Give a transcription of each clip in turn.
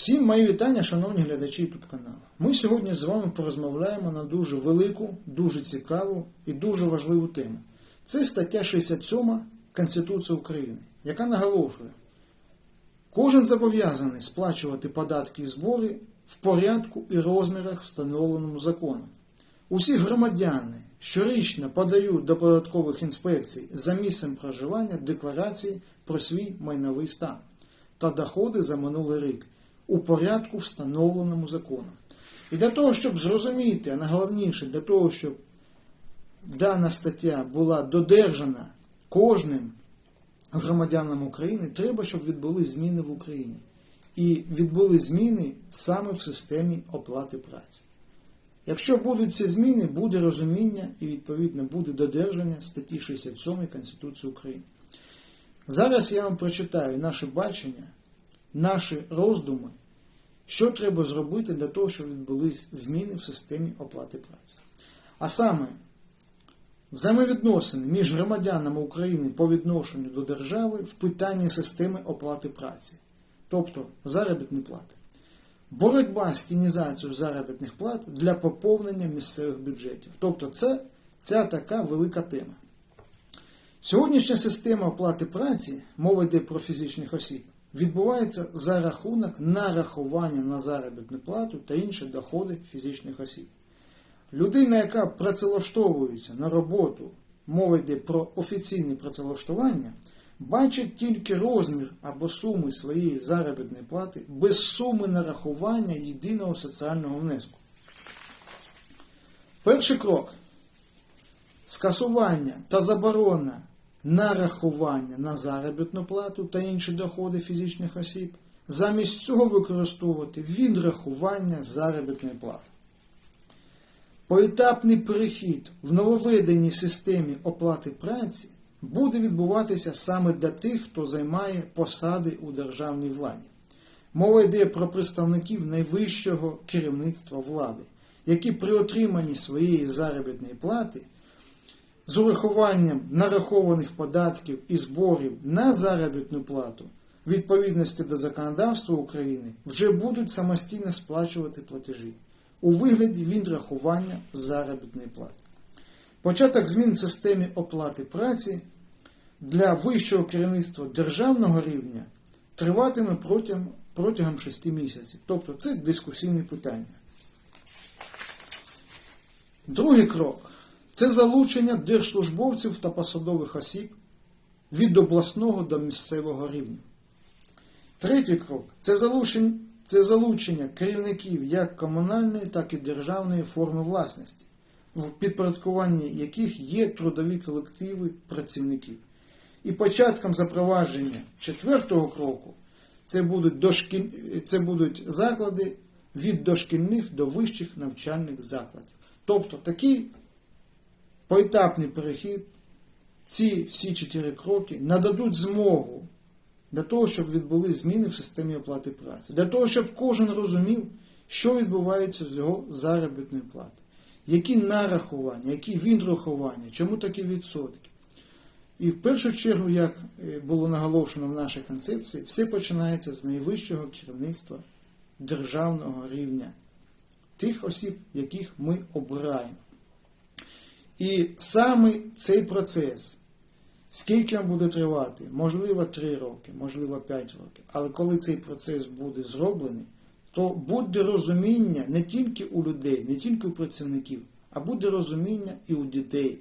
Всім мої вітання, шановні глядачі YouTube каналу. Ми сьогодні з вами порозмовляємо на дуже велику, дуже цікаву і дуже важливу тему. Це стаття 67 Конституції України, яка наголошує, кожен зобов'язаний сплачувати податки і збори в порядку і розмірах, встановленому законом. Усі громадяни щорічно подають до податкових інспекцій за місцем проживання декларації про свій майновий стан та доходи за минулий рік у порядку, встановленому законом. І для того, щоб зрозуміти, а найголовніше, для того, щоб дана стаття була додержана кожним громадянам України, треба, щоб відбулись зміни в Україні. І відбули зміни саме в системі оплати праці. Якщо будуть ці зміни, буде розуміння і відповідно буде додержання статті 67 Конституції України. Зараз я вам прочитаю наше бачення, наші роздуми, що треба зробити для того, щоб відбулись зміни в системі оплати праці. А саме, взаємовідносини між громадянами України по відношенню до держави в питанні системи оплати праці, тобто заробітні плати. Боротьба з тінізацією заробітних плат для поповнення місцевих бюджетів. Тобто, це ця така велика тема. Сьогоднішня система оплати праці, мова йде про фізичних осіб, відбувається за рахунок нарахування на заробітну плату та інші доходи фізичних осіб. Людина, яка працевлаштовується на роботу, мова йде про офіційне працевлаштування, бачить тільки розмір або суми своєї заробітної плати без суми нарахування єдиного соціального внеску. Перший крок скасування та заборона нарахування на заробітну плату та інші доходи фізичних осіб, замість цього використовувати відрахування заробітної плати. Поетапний перехід в нововведеній системі оплати праці буде відбуватися саме для тих, хто займає посади у державній владі. Мова йде про представників найвищого керівництва влади, які при отриманні своєї заробітної плати з урахуванням нарахованих податків і зборів на заробітну плату відповідності до законодавства України вже будуть самостійно сплачувати платежі у вигляді відрахування заробітної плати. Початок змін в системі оплати праці для вищого керівництва державного рівня триватиме протягом, протягом 6 місяців. Тобто це дискусійне питання. Другий крок це залучення держслужбовців та посадових осіб від обласного до місцевого рівня. Третій крок це залучення, це залучення керівників як комунальної, так і державної форми власності, в підпорядкуванні яких є трудові колективи працівників. І початком запровадження четвертого кроку це будуть, дошкіль... це будуть заклади від дошкільних до вищих навчальних закладів. Тобто такий поетапний перехід, ці всі чотири кроки нададуть змогу для того, щоб відбули зміни в системі оплати праці, для того, щоб кожен розумів, що відбувається з його заробітної плати, які нарахування, які відрахування, чому такі відсотки. І в першу чергу, як було наголошено в нашій концепції, все починається з найвищого керівництва державного рівня, тих осіб, яких ми обираємо. І саме цей процес, скільки він буде тривати, можливо 3 роки, можливо 5 років, але коли цей процес буде зроблений, то буде розуміння не тільки у людей, не тільки у працівників, а буде розуміння і у дітей,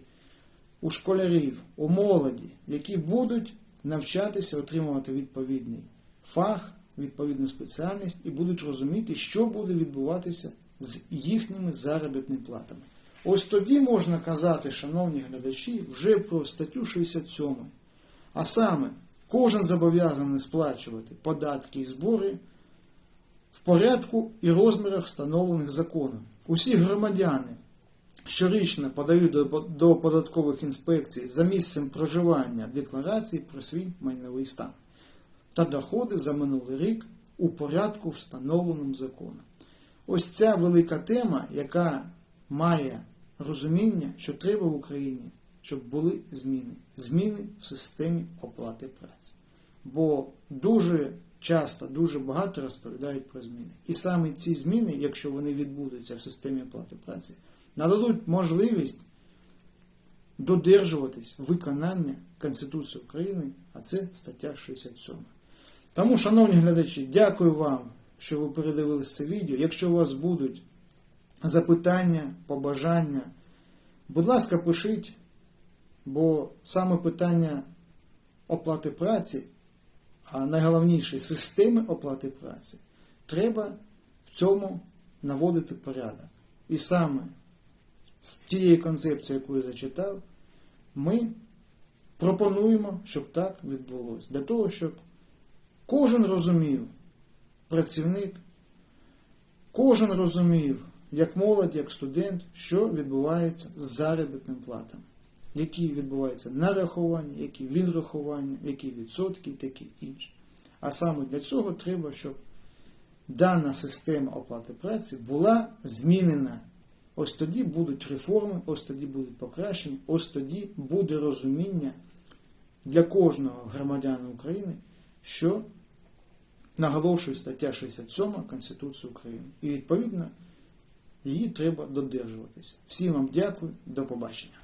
у школярів, у молоді, які будуть навчатися отримувати відповідний фах, відповідну спеціальність і будуть розуміти, що буде відбуватися з їхніми заробітними платами. Ось тоді можна казати, шановні глядачі, вже про статтю 67. А саме, кожен зобов'язаний сплачувати податки і збори в порядку і розмірах, встановлених законом. Усі громадяни щорічно подають до, податкових інспекцій за місцем проживання декларації про свій майновий стан та доходи за минулий рік у порядку, встановленому законом. Ось ця велика тема, яка має розуміння, що треба в Україні, щоб були зміни. Зміни в системі оплати праці. Бо дуже часто дуже багато розповідають про зміни. І саме ці зміни, якщо вони відбудуться в системі оплати праці, нададуть можливість додержуватись виконання Конституції України, а це стаття 67. Тому, шановні глядачі, дякую вам, що ви передивились це відео. Якщо у вас будуть запитання, побажання, будь ласка, пишіть, бо саме питання оплати праці, а найголовніше системи оплати праці, треба в цьому наводити порядок. І саме з тієї концепції, яку я зачитав, ми пропонуємо, щоб так відбулося. Для того, щоб кожен розумів, працівник, кожен розумів, як молодь, як студент, що відбувається з заробітним платами, які відбуваються нарахування, які відрахування, які відсотки, такі інші. А саме для цього треба, щоб дана система оплати праці була змінена. Ось тоді будуть реформи, ось тоді будуть покращення, ось тоді буде розуміння для кожного громадянина України, що наголошує стаття 67 Конституції України. І відповідно її треба додержуватися. Всім вам дякую, до побачення.